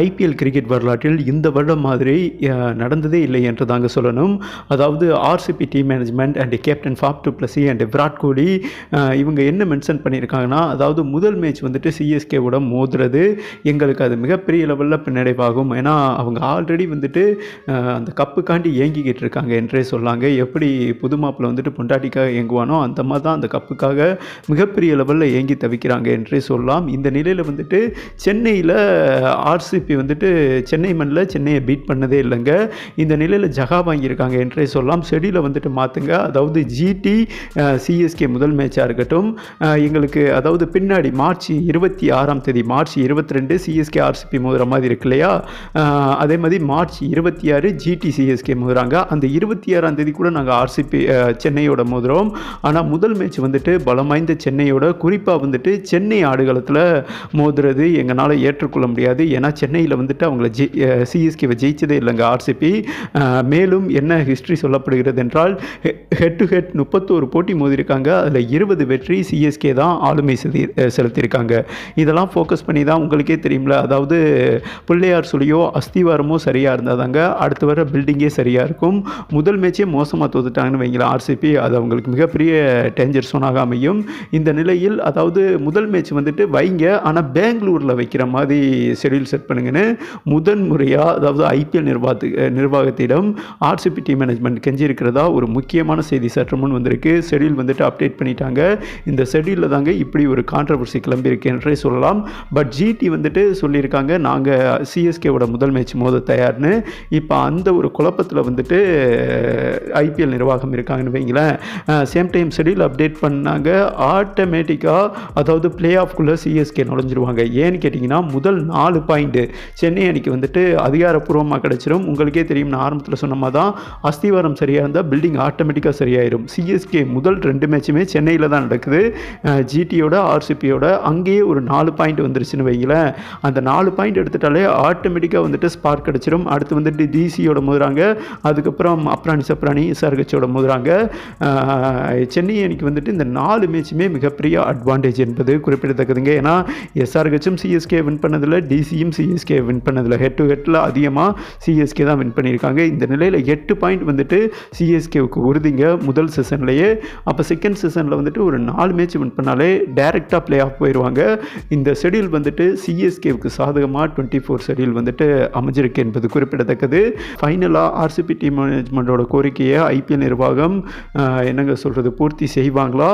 IPL cricket வரலாற்றில் இந்த வருடம் மாதிரி நடந்ததே இல்லை என்று தாங்க சொல்லணும். அதாவது RCB team management and captain Faf du Plessis and Virat Kohli இவங்க என்ன மென்ஷன் பண்ணியிருக்காங்கன்னா அதாவது முதல் மேட்ச் வந்துட்டு சிஎஸ்கேவோட மோதுறது எங்களுக்கு அது மிகப்பெரிய லெவலில் பின்னடைவாகும் ஏன்னா அவங்க ஆல்ரெடி வந்துட்டு அந்த கப்புக்காண்டி ஏங்கிக்கிட்டு இருக்காங்க என்றே சொல்லாங்க. எப்படி புது மாப்பிள்ள வந்துட்டு பொண்டாட்டிக்காக ஏங்குவானோ அந்த மாதிரி தான் அந்த கப்புக்காக மிகப்பெரிய லெவலில் ஏங்கி தவிக்கிறாங்க என்றே சொல்லலாம். இந்த நிலையில் வந்துட்டு சென்னையில் ஆர்சிபி வந்துட்டு சென்னை மண்ணில் சென்னையை பீட் பண்ணதே இல்லைங்க. இந்த நிலையில் ஜகா வாங்கியிருக்காங்க என்றே சொல்லலாம். செடியில் வந்துட்டு மாற்றுங்க அதாவது ஜிடி சிஎஸ்கே முதல் மேட்சாக இருக்கட்டும். எங்களுக்கு அதாவது பின்னாடி மார்ச் இருபத்தி ஆறாம் தேதி மார்ச் இருபத்தி ரெண்டு சிஎஸ்கே ஆர்சிபி மோதுற மாதிரி இருக்கு இல்லையா? அதே மாதிரி மார்ச் இருபத்தி ஆறு ஜிடி சிஎஸ்கே மோதுறாங்க. அந்த இருபத்தி ஆறாம் தேதி கூட நாங்கள் ஆர்சிபி சென்னையோட மோதுறோம். ஆனால் முதல் மேட்ச் வந்துட்டு பலம் வாய்ந்த சென்னையோட குறிப்பாக வந்துட்டு சென்னை ஆடுகளத்தில் மோதுறது எங்களால் ஏற்றுக்கொள்ள முடியாது. ஏன்னா சென்னையில் வந்துட்டு அவங்கள ஜெய் சிஎஸ்கேவை ஜெயிச்சதே இல்லைங்க. ஆர்சிபி மேலும் என்ன ஹிஸ்ட்ரி சொல்லப்படுகிறது என்றால் ஹெட் டு ஹெட் முப்பத்தோரு போட்டி மோதிருக்காங்க அதில் இருபது வெற்றி சிஎஸ்கே தான் ஆளுமை செலுத்தி செலுத்தியிருக்காங்க. இதெல்லாம் ஃபோக்கஸ் பண்ணி தான் உங்களுக்கே தெரியும்ல. அதாவது பிள்ளையார் சொல்லியோ அஸ்திவாரமோ சரியாக இருந்தால் தாங்க அடுத்து வர பில்டிங்கே சரியாக இருக்கும். முதல் மேட்சே மோசமாக தோத்துட்டாங்கன்னு வைங்களேன் ஆர்சிபி அது அவங்களுக்கு மிகப்பெரிய டேஞ்சர் சோனாக அமையும். இந்த நிலையில் அதாவது முதல் மேட்ச் வந்துட்டு வைங்க. ஆனால் பெங்களூரில் வைக்கிற மாதிரி ஷெடியூல் செட் பண்ணுங்கன்னு முதன் முறையாக அதாவது ஐபிஎல் நிர்வாகத்து நிர்வாகத்திடம் ஆர்சிபி டீம் மேனேஜ்மெண்ட் கெஞ்சி இருக்கிறதா ஒரு முக்கியமான செய்தி சற்று முன் வந்திருக்கு. ஷெடியூல் வந்துட்டு அப்டேட் பண்ணிட்டாங்க. இந்த ஷெடியூலில் தாங்க இப்படி ஒரு கான்ட்ரவர்சி கிளம்பியிருக்கு என்றே சொல்லலாம். பட் ஜிடி வந்துட்டு சொல்லியிருக்காங்க நாங்கள் சிஎஸ்கேவோட முதல் மேட்ச் மோத தயார்னு. இப்போ அந்த ஒரு குழப்பத்தில் வந்துட்டு ஐபிஎல் நிர்வாகம் இருக்காங்கன்னு வைங்களேன். சேம் டைம் ஷெடியூல் அப்டேட் பண்ணாங்க. ஆட்டோமேட்டிக்காக அதாவது பிளே ஆஃப்குள்ளே சிஎஸ்கே நுழைஞ்சிருவாங்க. ஏன்னு கேட்டிங்கன்னா முதல் நாலு பாயிண்ட் பாயிண்ட்டு சென்னை அணிக்கு வந்துட்டு அதிகாரப்பூர்வமாக கிடச்சிரும். உங்களுக்கே தெரியும் நான் ஆரம்பத்தில் சொன்ன மாதிரி தான் அஸ்திவாரம் சரியாக இருந்தால் பில்டிங் ஆட்டோமேட்டிக்காக சரியாயிடும் சிஎஸ்கே முதல் ரெண்டு மேட்சுமே சென்னையில் தான் நடக்குது. ஜிடியோட ஆர்சிபியோட அங்கேயே ஒரு நாலு பாயிண்ட் வந்துருச்சுன்னு வைங்களேன் அந்த நாலு பாயிண்ட் எடுத்துட்டாலே ஆட்டோமேட்டிக்காக வந்துட்டு ஸ்பார்க் கிடச்சிரும். அடுத்து வந்துட்டு டிசியோட மோதுறாங்க. அதுக்கப்புறம் அப்ராணி சப்ராணி எஸ்ஆர்ஹெச்சோட மோதுறாங்க. சென்னை அணிக்கு வந்துட்டு இந்த நாலு மேட்சுமே மிகப்பெரிய அட்வான்டேஜ் என்பது குறிப்பிடத்தக்கதுங்க. ஏன்னா எஸ்ஆர்ஹெச்சும் சிஎஸ்கே வின் பண்ணதில் டிசியும் சிஎஸ்கே வின் பண்ணதில் ஹெட் டு ஹெட்டில் அதிகமாக சிஎஸ்கே தான் வின் பண்ணியிருக்காங்க. இந்த நிலையில் எட்டு பாயிண்ட் வந்துட்டு சிஎஸ்கேவுக்கு உறுதிங்க. முதல் செஷன்லேயே அப்போ செகண்ட் செஷனில் வந்துட்டு ஒரு நாலு மேட்ச் வின் பண்ணாலே டைரெக்டாக ப்ளே ஆஃப் போயிடுவாங்க இந்த ஷெடியூல் வந்துட்டு சிஎஸ்கேவுக்கு சாதகமாக டுவெண்ட்டி ஃபோர் ஷெடியூல் வந்துட்டு அமைஞ்சிருக்கு என்பது குறிப்பிடத்தக்கது. ஃபைனலாக ஆர்சிபி டீம் மேனேஜ்மெண்ட்டோட கோரிக்கையை ஐபிஎல் நிர்வாகம் என்னங்க சொல்கிறது பூர்த்தி செய்வாங்களா?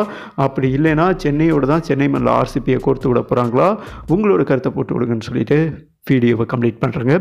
அப்படி இல்லைன்னா சென்னையோட தான் சென்னை மண்ணில் ஆர்சிபியை கோர்த்து விட போகிறாங்களா உங்களோட கருத்தை போட்டு விடுங்கன்னு சொல்லிட்டு வீடியோவை கம்ப்ளீட் பண்ணுறேங்க